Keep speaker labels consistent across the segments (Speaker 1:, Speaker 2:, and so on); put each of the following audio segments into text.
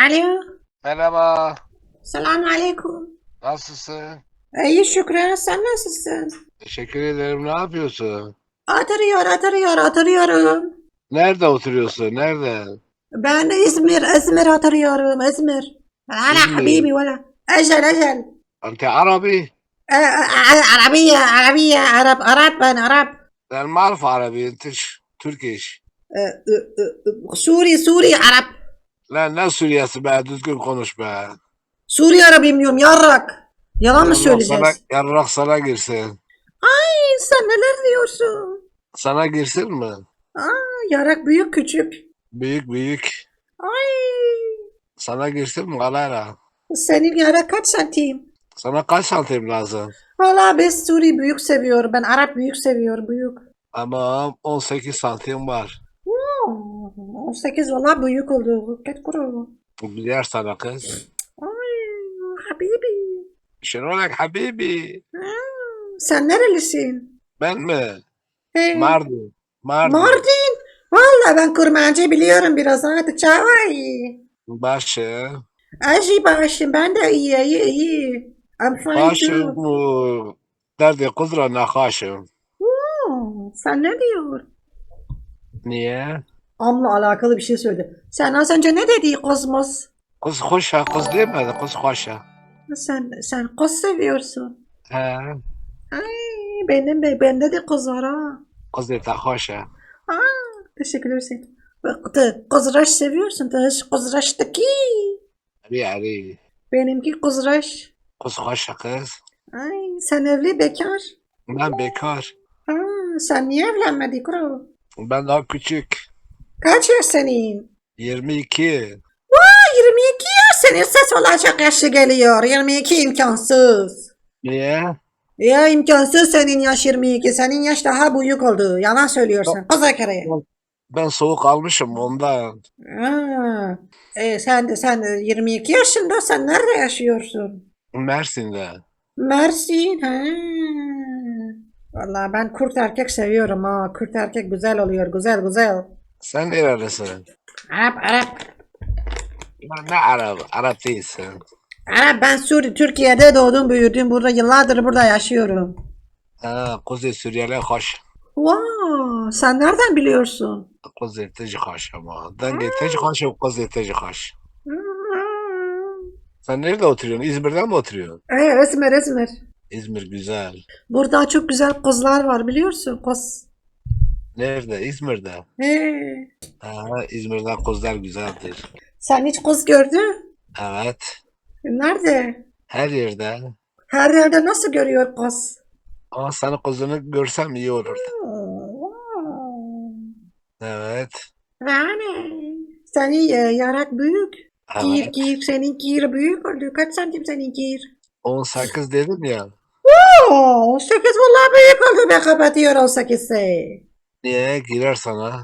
Speaker 1: Alo.
Speaker 2: Merhaba.
Speaker 1: Selamun aleyküm.
Speaker 2: Nasılsın?
Speaker 1: İyi Şükran sen nasılsın?
Speaker 2: Teşekkür ederim. Ne yapıyorsun?
Speaker 1: Oturuyor, oturuyor, oturuyorum.
Speaker 2: Nerede oturuyorsun? Nerede?
Speaker 1: Ben İzmir, İzmir oturuyorum, İzmir. Ana
Speaker 2: İzmir.
Speaker 1: habibi valla. Ecel, ecel.
Speaker 2: Ante Arabi.
Speaker 1: Ee, a- Arabiye, Arabiye, Arap, Arap ben, Arap.
Speaker 2: Ben marif Arabi. Türk, Türkiş.
Speaker 1: Ee, e, Suri, Suri, Arap.
Speaker 2: لا ne Suriyesi be düzgün konuş be.
Speaker 1: Suri Arabiyim diyorum, yarrak. Yalan mı
Speaker 2: Yarrak sana,
Speaker 1: söyleyeceğiz?
Speaker 2: yarrak sana girsin.
Speaker 1: Ay, sen neler diyorsun?
Speaker 2: Sana girsin mi?
Speaker 1: Aa, yarak büyük küçük.
Speaker 2: Büyük büyük.
Speaker 1: Ay,
Speaker 2: Sana girsin mi Galara?
Speaker 1: senin yarak kaç santim?
Speaker 2: Sana kaç santim lazım?
Speaker 1: Valla ben Suri büyük seviyorum. Ben Arap büyük seviyorum. Büyük.
Speaker 2: Ama 18 santim var.
Speaker 1: Hmm, 18 valla büyük oldu. Ket kuru.
Speaker 2: Bilir sana kız.
Speaker 1: Ay habibi.
Speaker 2: Şenolek Habibi.
Speaker 1: Hmm, sen nerelisin?
Speaker 2: Ben mi?
Speaker 1: Hey,
Speaker 2: Mardin. Mardin.
Speaker 1: Mardin. Valla ben kurmancı biliyorum biraz. Hadi çay.
Speaker 2: Başı.
Speaker 1: Aji başım. Ben de iyi iyi iyi. I'm fine
Speaker 2: Başım bu. Derdi kudra nakaşım.
Speaker 1: Hmm, sen ne diyor?
Speaker 2: Niye?
Speaker 1: Amla alakalı bir şey söyledi. Sen az önce ne dedi Kozmos?
Speaker 2: Kız hoşa, kız demedi, kız hoşa.
Speaker 1: Sen sen kız seviyorsun.
Speaker 2: He,
Speaker 1: Ay benim de bende de kız var ha.
Speaker 2: kız dedi hoşa.
Speaker 1: Aa, teşekkür ederim. Bak da kızraş seviyorsun da hiç kızraştaki.
Speaker 2: Ali Ali.
Speaker 1: Benimki kızraş.
Speaker 2: Kız hoşa kız.
Speaker 1: Ay sen evli bekar.
Speaker 2: Ben bekar.
Speaker 1: Ha, sen niye evlenmedin kral?
Speaker 2: Ben daha küçük.
Speaker 1: Kaç yaş senin?
Speaker 2: 22.
Speaker 1: Aa, 22 yaş senin ses olacak yaşı geliyor. 22 imkansız.
Speaker 2: Niye?
Speaker 1: Ya imkansız senin yaş 22. Senin yaş daha büyük oldu. Yalan söylüyorsun. Kız kere.
Speaker 2: Ben soğuk almışım ondan.
Speaker 1: Aa, e, sen de sen de 22 yaşında sen nerede yaşıyorsun?
Speaker 2: Mersin'de.
Speaker 1: Mersin. Ha. Vallahi ben kurt erkek seviyorum ha. Kurt erkek güzel oluyor. Güzel güzel.
Speaker 2: Sen nerelisin?
Speaker 1: Arap Arap.
Speaker 2: Ben ne Arap? Arap değilsin.
Speaker 1: Arap ben Suri Türkiye'de doğdum büyüdüm. Burada yıllardır burada yaşıyorum.
Speaker 2: Ha, Kuzey Suriyeli hoş.
Speaker 1: Wow, sen nereden biliyorsun?
Speaker 2: Kuzey teci hoş ama. Denge teci hoş, Kuzey teci hoş. Sen nerede oturuyorsun? İzmir'de mi oturuyorsun?
Speaker 1: Ee, İzmir İzmir.
Speaker 2: İzmir güzel.
Speaker 1: Burada çok güzel kızlar var biliyorsun kız.
Speaker 2: Nerede? İzmir'de.
Speaker 1: Ee,
Speaker 2: Ha, İzmir'de kızlar güzeldir.
Speaker 1: sen hiç kız gördün?
Speaker 2: Evet.
Speaker 1: Nerede?
Speaker 2: Her yerde.
Speaker 1: Her yerde nasıl görüyor kız?
Speaker 2: Ama senin kızını görsem iyi olurdu. Evet.
Speaker 1: Yani senin e, yarak büyük. Gir
Speaker 2: Evet.
Speaker 1: gir senin gir büyük oldu. Kaç santim senin gir?
Speaker 2: 18 dedim ya.
Speaker 1: Oo, 18 vallahi büyük oldu be kapatıyor 18'i.
Speaker 2: Niye? Girer sana.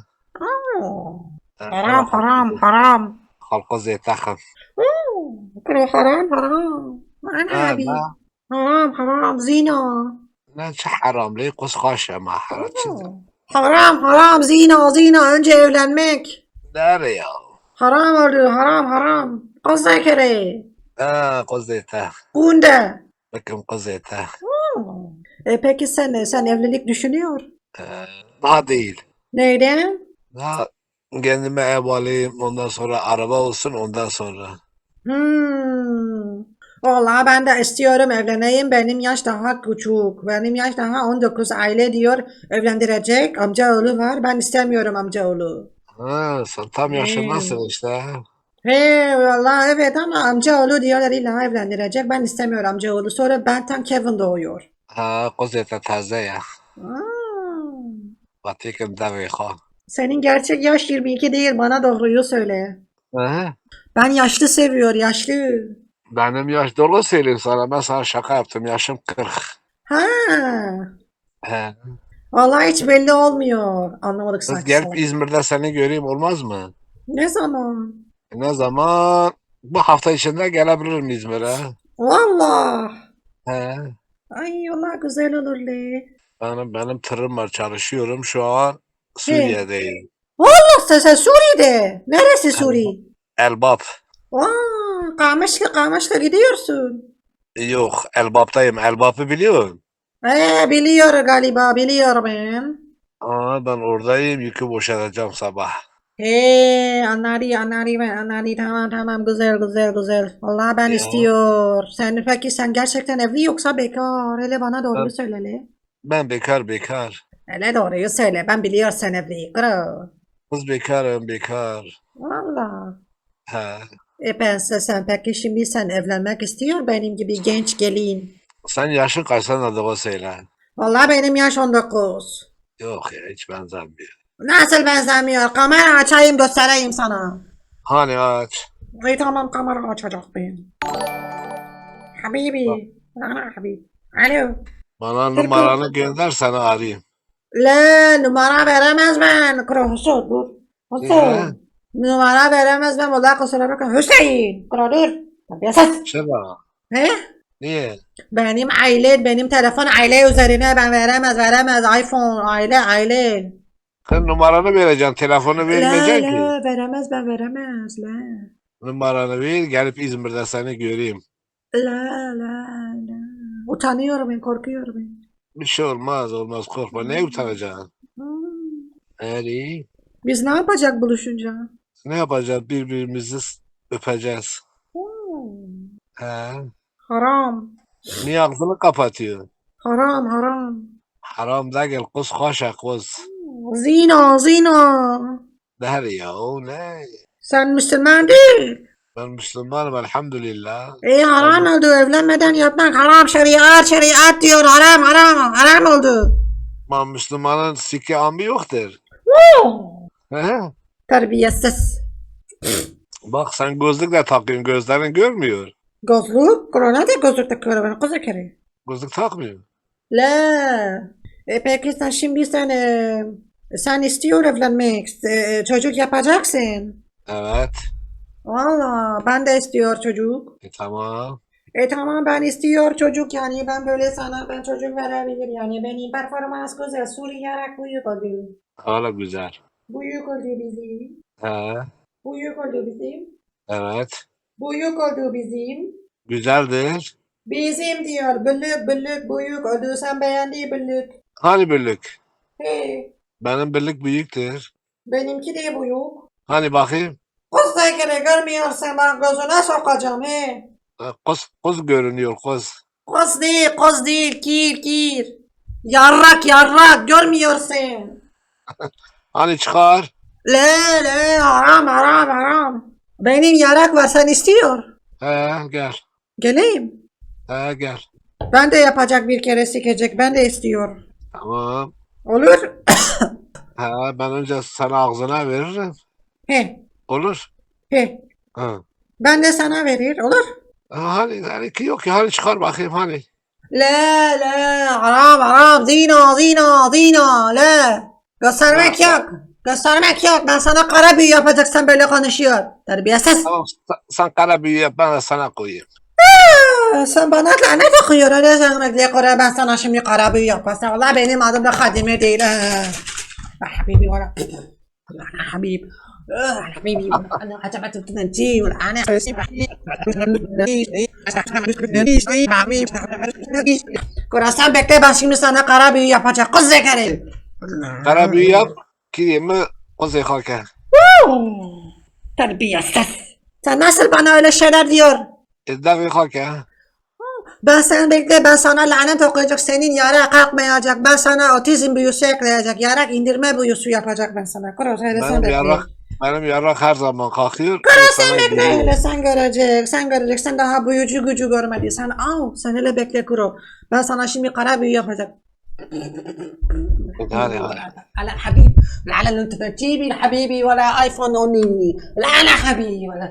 Speaker 1: Haram haram haram.
Speaker 2: Halka zeytakın.
Speaker 1: Haram haram. Aman
Speaker 2: Ha,
Speaker 1: abi. Haram haram zina.
Speaker 2: Ne çok haram. Ley kız haşa ma haram.
Speaker 1: Haram zina zina önce evlenmek.
Speaker 2: Nerede ya?
Speaker 1: Haram oldu haram haram. Da kere.
Speaker 2: Ha, kız zeytak.
Speaker 1: Bunda.
Speaker 2: Bakın kız zeytak.
Speaker 1: E peki sen sen evlilik düşünüyor?
Speaker 2: Ee, daha değil.
Speaker 1: Neyden?
Speaker 2: Daha kendime ev alayım. Ondan sonra araba olsun. Ondan sonra.
Speaker 1: Hmm. Vallahi ben de istiyorum evleneyim. Benim yaş daha küçük. Benim yaş daha 19 aile diyor. Evlendirecek. Amcaoğlu var. Ben istemiyorum amcaoğlu.
Speaker 2: Ha, sen tam yaşındasın işte.
Speaker 1: He vallahi evet ama amcaoğlu diyorlar illa evlendirecek. Ben istemiyorum amcaoğlu. Sonra benden Kevin doğuyor.
Speaker 2: Ha, kız taze ya.
Speaker 1: Hmm.
Speaker 2: Vatikim deviha.
Speaker 1: Senin gerçek yaş 22 değil. Bana doğruyu söyle.
Speaker 2: Hı?
Speaker 1: Ben yaşlı seviyor. Yaşlı.
Speaker 2: Benim yaş doğru söyleyeyim sana. Ben sana şaka yaptım. Yaşım 40.
Speaker 1: Ha.
Speaker 2: He.
Speaker 1: Vallahi hiç belli olmuyor. Anlamadık
Speaker 2: Kız gelip
Speaker 1: salak.
Speaker 2: İzmir'de seni göreyim olmaz mı?
Speaker 1: Ne zaman?
Speaker 2: Ne zaman? Bu hafta içinde gelebilirim İzmir'e.
Speaker 1: Vallahi.
Speaker 2: He.
Speaker 1: Ay vallahi güzel olur le.
Speaker 2: Benim, benim tırım var çalışıyorum. Şu an Suriye'deyim.
Speaker 1: Vallahi sen, sen Suriye'de. Neresi Suriye?
Speaker 2: Elbap.
Speaker 1: Aa, Kamışlı Kamışlı gidiyorsun.
Speaker 2: Yok Elbap'tayım. Elbap'ı biliyorsun.
Speaker 1: Ee, biliyor galiba biliyor ben.
Speaker 2: Aa, ben oradayım. Yükü boşaltacağım sabah.
Speaker 1: Ee, anladı anladı ben anladı tamam tamam güzel güzel güzel. Allah ben
Speaker 2: Ya.
Speaker 1: istiyor. Sen peki sen gerçekten evli yoksa bekar. Hele bana doğruyu
Speaker 2: Ben-
Speaker 1: söyle hele.
Speaker 2: Ben bekar bekar.
Speaker 1: Hele doğruyu söyle ben biliyor sen evli. Kral.
Speaker 2: Kız bekarım bekar.
Speaker 1: Valla.
Speaker 2: He.
Speaker 1: E ben size sen peki şimdi sen evlenmek istiyor benim gibi genç gelin.
Speaker 2: Sen yaşın kaç sen de o söyle.
Speaker 1: Valla benim yaş 19.
Speaker 2: Yok ya hiç benzemiyor.
Speaker 1: Nasıl benzemiyor? Kamera açayım göstereyim sana.
Speaker 2: Hani aç.
Speaker 1: İyi tamam kamera açacak ben. Habibi. Ana Habib. Alo.
Speaker 2: Bana numaranı gönder seni arayayım.
Speaker 1: La numara veremez ben. Kral Hüsnü dur. Hüsnü. Numara veremez ben. Valla kusura bakma. Hüseyin. Kral dur.
Speaker 2: Şey bana.
Speaker 1: He?
Speaker 2: Niye?
Speaker 1: Benim aile, benim telefon aile üzerine ben veremez, veremez. iPhone, aile, aile.
Speaker 2: Sen numaranı vereceksin. Telefonu
Speaker 1: La
Speaker 2: vermeyeceksin ki.
Speaker 1: la veremez ben veremez la.
Speaker 2: Numaranı ver gelip İzmir'de seni göreyim.
Speaker 1: La la la. Utanıyorum ben, korkuyorum ben.
Speaker 2: Bir şey olmaz olmaz korkma. Ne utanacaksın?
Speaker 1: Hmm.
Speaker 2: Eri.
Speaker 1: Biz ne yapacak buluşunca?
Speaker 2: Ne yapacağız? Birbirimizi s- öpeceğiz.
Speaker 1: Hmm.
Speaker 2: He.
Speaker 1: Haram.
Speaker 2: Niye ağzını kapatıyor?
Speaker 1: Haram, haram.
Speaker 2: Haram değil kız hoşa kız.
Speaker 1: Zina, zina.
Speaker 2: Der ya o ne?
Speaker 1: Sen Müslüman değil.
Speaker 2: Ben Müslümanım elhamdülillah.
Speaker 1: E haram oldu. Evlenmeden yapmak haram. Şeriat, şeriat diyor. Haram, haram. Haram oldu.
Speaker 2: Ama Müslümanın siki ambi yoktur.
Speaker 1: Terbiyesiz.
Speaker 2: Bak sen gözlük de takıyorsun. Gözlerin görmüyor.
Speaker 1: Gözlük. Korona da gözlük takıyorum ben. Kız kere.
Speaker 2: Gözlük takmıyor.
Speaker 1: La. E peki sen şimdi sen e, sen istiyor evlenmek. E, çocuk yapacaksın.
Speaker 2: Evet.
Speaker 1: Valla ben de istiyor çocuk.
Speaker 2: E, tamam.
Speaker 1: E tamam ben istiyor çocuk yani ben böyle sana ben çocuk verebilir yani benim performans güzel Suriye'rak büyük oldu.
Speaker 2: Hala güzel.
Speaker 1: Büyük oldu bizim.
Speaker 2: He.
Speaker 1: Büyük oldu bizim.
Speaker 2: Evet.
Speaker 1: Büyük oldu bizim.
Speaker 2: Güzeldir.
Speaker 1: Bizim diyor büllük büllük büyük oldu sen beğendi büllük.
Speaker 2: Hani birlik?
Speaker 1: He
Speaker 2: Benim birlik büyüktür.
Speaker 1: benimki de büyük.
Speaker 2: Hani bakayım?
Speaker 1: Kız tekere görmüyorsun ben gözüne sokacağım he.
Speaker 2: Kız, kız görünüyor kız.
Speaker 1: Kız değil kız değil kir kir. Yarrak yarrak görmüyorsun.
Speaker 2: Hani çıkar?
Speaker 1: Le le haram haram haram. Benim yarak var sen istiyor.
Speaker 2: He gel.
Speaker 1: Geleyim.
Speaker 2: He gel.
Speaker 1: Ben de yapacak bir kere sikecek ben de istiyor.
Speaker 2: Tamam.
Speaker 1: Olur.
Speaker 2: He ben önce sana ağzına veririm.
Speaker 1: he
Speaker 2: Olur.
Speaker 1: he.
Speaker 2: Ha.
Speaker 1: Ben de sana verir olur.
Speaker 2: Ha, Hani, hani ki yok ya hani çıkar bakayım hani.
Speaker 1: La la haram haram zina zina zina la. Göstermek
Speaker 2: Ya,
Speaker 1: yok. Göstermek yok. Ben sana kara büyü yapacaksan böyle konuşuyor. Terbiyesiz.
Speaker 2: Tamam sen, sen kara büyü yap ben de sana koyayım.
Speaker 1: Aa, Sen bana lanet okuyor öyle sen renkli kara ben sana şimdi kara büyü yaparsam. Valla benim adım da Kadime değil. ha. Habibi valla. Habib. Ana acaba tutunanci valla ana. Kurasan bekle ben şimdi sana kara büyü yapacak. Kız zekeri.
Speaker 2: Kara büyü yap ki yeme kuzey halka.
Speaker 1: Terbiyesiz. Sen nasıl bana öyle şeyler diyor?
Speaker 2: İddia halka.
Speaker 1: Ben sen bekle ben sana lanet okuyacak senin yara kalkmayacak ben sana otizm büyüsü ekleyecek yarak indirme büyüsü yapacak ben sana Kuro sen sen
Speaker 2: Benim
Speaker 1: bekle
Speaker 2: benim yarrak her zaman kalkıyor. Ben
Speaker 1: sen bekle öyle sen görecek sen görecek sen daha büyücü gücü görmediysen al sen öyle bekle Kuro ben sana şimdi kara büyü yapacak. على حبيب على اللي انت تجيبي حبيبي ولا ايفون اوني لا أنا حبيبي ولا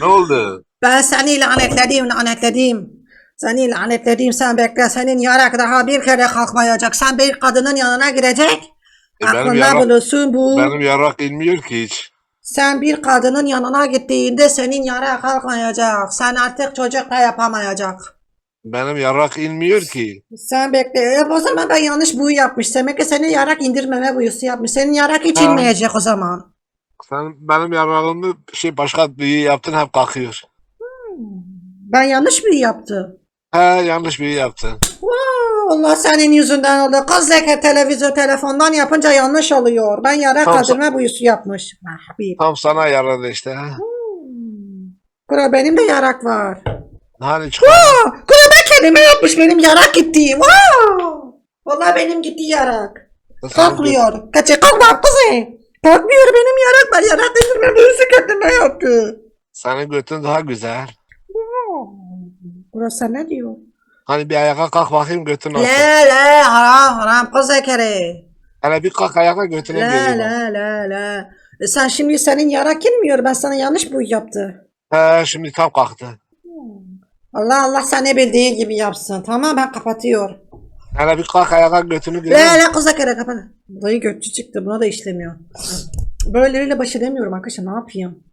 Speaker 2: Ne oldu?
Speaker 1: Ben seni lanetledim lanetledim. Seni lanetlediğim sen bekle. Senin yarak daha bir kere kalkmayacak. Sen bir kadının yanına girecek.
Speaker 2: E, benim
Speaker 1: Aklında
Speaker 2: yarak,
Speaker 1: bulunsun bu.
Speaker 2: benim yarak inmiyor ki hiç.
Speaker 1: Sen bir kadının yanına gittiğinde senin yara kalkmayacak. Sen artık çocuk da yapamayacak.
Speaker 2: Benim yarak inmiyor ki.
Speaker 1: Sen bekle. E, o zaman ben yanlış buyu yapmış. Demek ki senin yarak indirmeme buyusu yapmış. Senin yarak hiç
Speaker 2: Ha.
Speaker 1: inmeyecek o zaman.
Speaker 2: Sen benim yarağımı şey başka büyü yaptın hep kalkıyor.
Speaker 1: Ben yanlış büyü yaptım.
Speaker 2: He yanlış büyü yaptın.
Speaker 1: Wow, Allah senin yüzünden oldu. Kız zeka televizyon telefondan yapınca yanlış oluyor. Ben yarak
Speaker 2: Tamam,
Speaker 1: kaldırma büyüsü yapmış. Mahbib.
Speaker 2: Tam sana yaradı işte. he.
Speaker 1: Kura benim de yarak var.
Speaker 2: Hani çıkar.
Speaker 1: Aa, kendime yapmış benim yarak gitti. Wow. Vallahi benim gitti yarak. Kalkmıyor. Kaçı kalkma kızı. Kalkmıyor benim yarak. Ben yarak indirme büyüsü kendime yaptı.
Speaker 2: Senin götün daha güzel.
Speaker 1: Burası sen ne diyor?
Speaker 2: Hani bir ayağa kalk bakayım götün nasıl.
Speaker 1: La la haram haram kız zekeri.
Speaker 2: Hele bir kalk ayağa götüne göreyim.
Speaker 1: la la la. E sen şimdi senin yarak inmiyor. Ben sana yanlış bu yaptı.
Speaker 2: He şimdi tam kalktı.
Speaker 1: Allah Allah seni bildiği gibi yapsın. Tamam ben kapatıyor.
Speaker 2: Hele bir kalk ayağa götünü göreyim.
Speaker 1: La la kız zekeri kapat. Dayı götçü çıktı. Buna da işlemiyor. Böyleleriyle baş edemiyorum arkadaşlar. Ne yapayım?